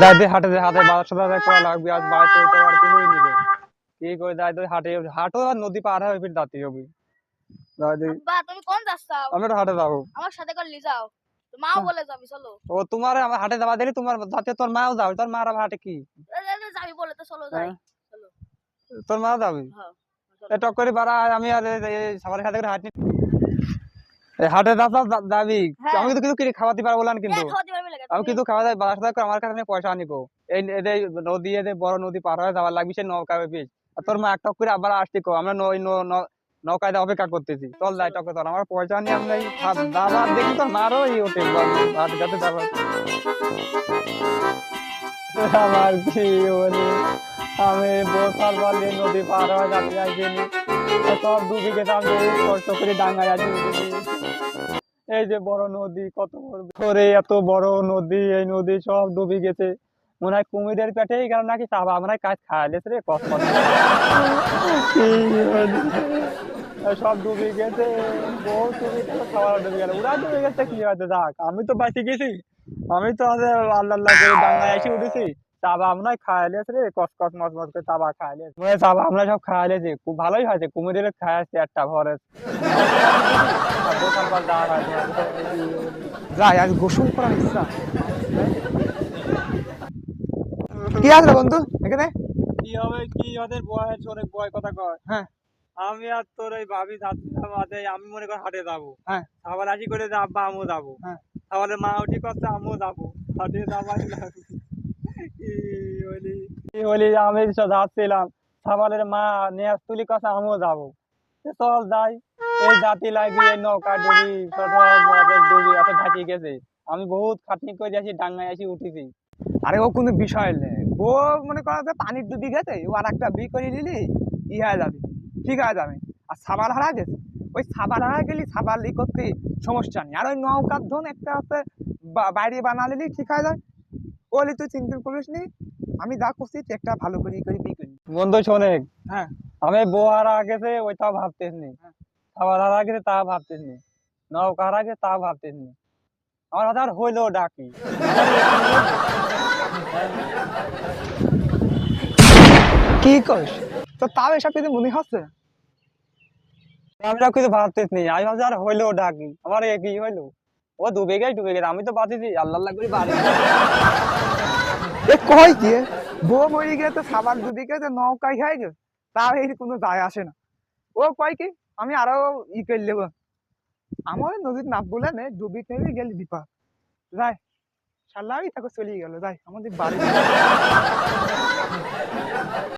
দিয়ে হাটে হাটে করা লাগবে আজ বাইরে তো আর কি হয়ে নিবে কি করে হাটে হাটও আর নদী পার হয়ে ফির দাঁতি হবে। দিয়ে তুমি কোন আমরা হাটে যাব। আমার সাথে করে লি যাও। মাও বলে যাবি চলো। ও তোমার আমার হাটে দিলি তোমার তোর মাও যাবে তোর মার হাটে কি? যাবি বলে তো চলো যাই। হ্যাঁ। তোর মা যাবে? হ্যাঁ টক করে বাড়া আমি আর সবার সাথে করে হাঁটি হাটে যাবি। হ্যাঁ। আমি কিন্তু কিছু কিনে খাওয়াতে পারব না কিন্তু। আমি কিন্তু খাওয়া দাওয়া বাজার সাথে করে আমার কাছে পয়সা আনিবো। এই নদী এদের বড় নদী পার হয়ে যাওয়ার লাগবে সে নৌকা বেশ। আর তোর মা একটা করে আবার আসতে কো, আমরা নৌকায় অপেক্ষা করতেছি। চল যাই টকে তোর আমার পয়সা নিয়ে আমরা দাবার দেখি তোর মারও এই ওঠে হাট কাছে দাবার আমার কি বলি আমি বোসাল বালি নদী পার হয়ে যাতে যাইছিনি সব ডুবে আমি কষ্ট করে ডাঙ্গায় আছি। এই যে বড় নদী, কত বড় এত বড় নদী, এই নদী সব ডুবে গেছে। মনে হয় কুমিরের পেটেই গেল নাকি চাবা আমরা কাজ খাইলেছে রে কষ্ট সব ডুবে গেছে বহু ডুবে গেছে খাবার ডুবে গেল। ওরা ডুবে গেছে, কি হয়েছে যাক, আমি তো বাঁচে গেছি। আমি তো আল্লাহ আল্লাহ করে ডাঙ্গায় এসে উঠেছি। চাবা আমরা রে, কস কস মস মস করে চাবা খাইলে চাবা আমরা সব খাইলেছি খুব ভালোই হয়েছে, কুমিরের খাই আসছে একটা ভরে যাই আজ গোসল করার ইচ্ছা। কি আছে বন্ধু? এখানে? কি হবে কি ওদের বয়স অনেক বয় কথা কয়। হ্যাঁ। আমি আর তোর ওই ভাবি যাচ্ছিলাম আজ আমি মনে কর হাটে যাব। হ্যাঁ। আবার আসি করে আব্বা আমিও যাব। হ্যাঁ। তাহলে মা উঠি করছে আমিও যাব। হাটে যাব কি বলি? কি বলি আমি যাচ্ছিলাম। সাবালের মা নিয়ে তুলি কথা আমিও যাব। চল যাই। এই জাতি লাগি নৌকা ডুবি ডুবি এত ঢাকি গেছে। আমি বহুত খাটনি করে আসি ডাঙ্গায় আসি উঠেছি। আরে ও কোনো বিষয় নেই। ও মনে করা যে পানির ডুবি গেছে ও আর একটা বি করে নিলি ই হয়ে যাবে ঠিক আছে যাবে। আর সাবাল হারা গেছে। ওই সাবাল হারা গেলি সাবাল ই করতে সমস্যা নেই। আর ওই নৌকার ধন একটা আছে বাইরে বানালি ঠিক হয়ে যায়। বলি তুই চিন্তা করিস নি আমি যা করছি একটা ভালো করে ই করে বি করি বন্ধু শোনেক হ্যাঁ। আমি হারা গেছে ওইটাও ভাবতেস নি হ্যাঁ। খাবার হারা গেছে তা ভাবতেন নি নৌকা হারা গেছে তা ভাবতেস নি আমার আর হইল ডাকি কি করিস তো তাও এসব কিছু মনে হচ্ছে আমি তো কিছু ভাবতেস নি আমি ভাবছি আর হইল ডাকি আমার এ কি হইল ও ডুবে গেছে ডুবে গেছে আমি তো বাঁচিছি আল্লাহ আল্লাহ করে বাড়ি এ কয় কি বউ মরে গেছে সাবাল ডুবি গেছে নৌকায় খাই গে তার এই কোনো দায় আসে না। ও কয় কি, আমি আরও ই করে নেব আমার নদীর নাপ বলে নে, ডুবি খেয়ে গেল বিপা যাই সাল্লাই তাকে চলিয়ে গেল, যাই, আমাদের বাড়ি।